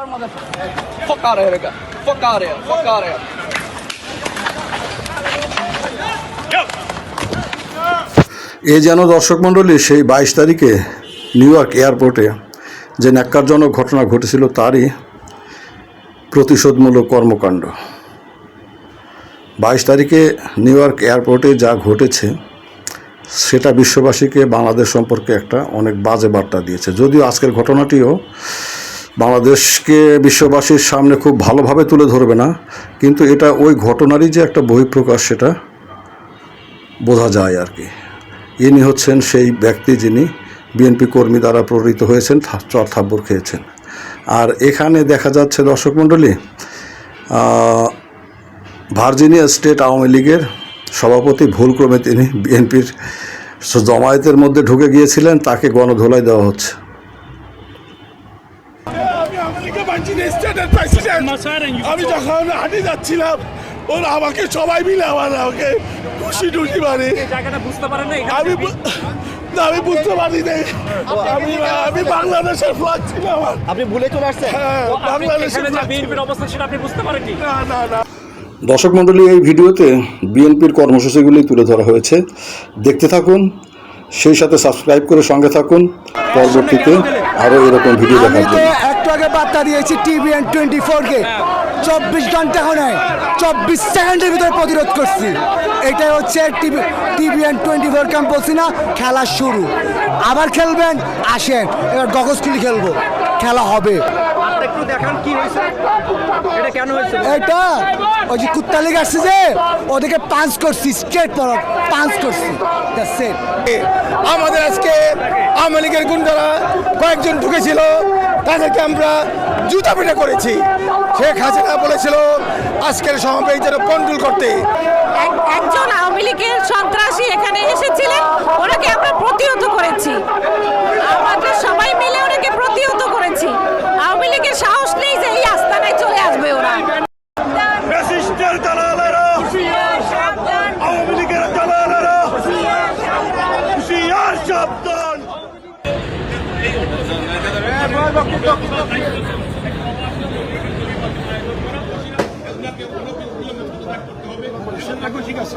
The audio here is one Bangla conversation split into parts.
Fuck out of here, nigga. Fuck out of here. Fuck out of here. এ যেন দর্শক মণ্ডলী সেই বাইশ তারিখে নিউ ইয়র্ক এয়ারপোর্টে যে ন্যাক্কারজনক ঘটনা ঘটেছিল তারই প্রতিশোধমূলক কর্মকাণ্ড বাইশ তারিখে নিউ ইয়র্ক এয়ারপোর্টে যা ঘটেছে সেটা বিশ্ববাসীকে বাংলাদেশ সম্পর্কে একটা অনেক বাজে বার্তা দিয়েছে যদিও আজকের ঘটনাটিও বাংলাদেশকে বিশ্ববাসীর সামনে খুব ভালোভাবে তুলে ধরবে না, কিন্তু এটা ওই ঘটনারই যে একটা বহিঃপ্রকাশ সেটা বোঝা যায় আর কি। ইনি হচ্ছেন সেই ব্যক্তি যিনি বিএনপি কর্মী দ্বারা প্ররোচিত হয়েছেন চর থাপ্পড় খেয়েছেন। আর এখানে দেখা যাচ্ছে, দর্শক মণ্ডলী ভার্জিনিয়া স্টেট আওয়ামী লীগের সভাপতি ভুলক্রমে তিনি বিএনপির জমায়েতের মধ্যে ঢুকে গিয়েছিলেন, তাকে গণধোলাই দেওয়া হচ্ছে আমি বাঞ্চিনি স্টেটের প্রেসিডেন্ট আমি যখন হাঁটি যাচ্ছিলাম ওরা আমাকে সবাই মিলে আমার আমাকে খুশি মানে পারেন না আমি না, আমি বুঝতে পারি নাই। আমি আমি বাংলাদেশের ফ্লাগ ছিল আমার। আপনি ভুলে চলে আসছেন? হ্যাঁ বাংলাদেশের ছিল। বিএনপির অবস্থান সেটা আপনি বুঝতে পারেননি। না না না। দর্শক মণ্ডলী এই ভিডিওতে বিএনপির কর্মসূচিগুলি তুলে ধরা হয়েছে। দেখতে থাকুন সেই সাথে সাবস্ক্রাইব করে সঙ্গে থাকুন। পরবর্তীতে আরও এরকম ভিডিও আমি দেখার জন্য। একটু আগে বার্তা দিয়েছি টিভিএন টোয়েন্টি ফোর কে চব্বিশ ঘণ্টা হয় চব্বিশ সেকেন্ডের ভিতরে প্রতিরোধ করছি। এটাই হচ্ছে টিভি টিভিএন টোয়েন্টি ফোর কে আমি বলছি না? খেলা শুরু। আবার খেলবেন? আসেন এবার গগসকুলি খেলব। খেলা হবে। এটা কেন হয়েছে? এটা ওই যে কুত্তা লেগে আসছে যে ওদেরকে পাঞ্চ করছি স্ট্রেট পর পাঞ্চ করছি. আমাদের আজকে আওয়ামী লীগের গুন্ডারা কয়েকজন ঢুকেছিল। তাদেরকে আমরা জুতা পিঠা করেছি। শেখ হাসিনা বলেছিল, আজকের সমাবেশ যেন কন্ট্রোল করতে। এক- একজন আওয়ামী লীগের সন্ত্রাসী এখানে এসেছিলেন, ওনাকে আমরা প্রতিহত করেছি। ঠিক আছে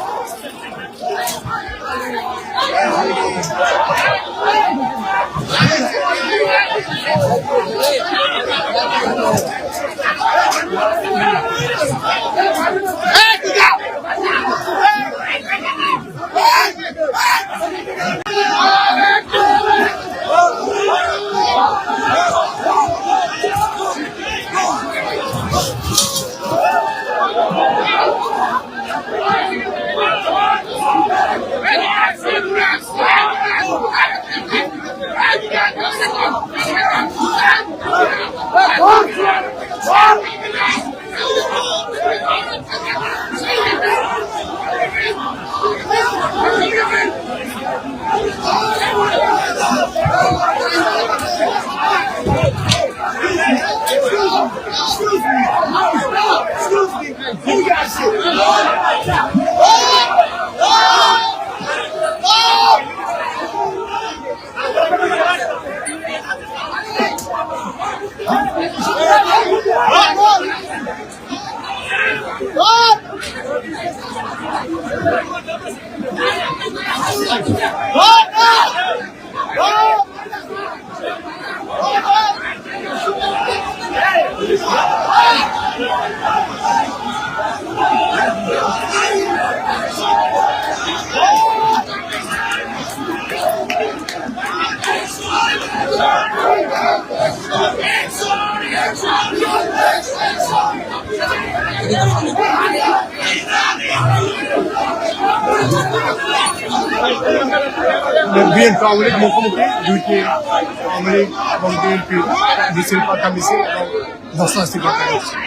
Thank you. বিএনপি আওয়ামী লীগ মুখোমুখি দুইটি আওয়ামী লীগ এবং বিএনপি মিছিল পাতা মিছিল এবং ধস্তাধস্তি পাকা মিছিল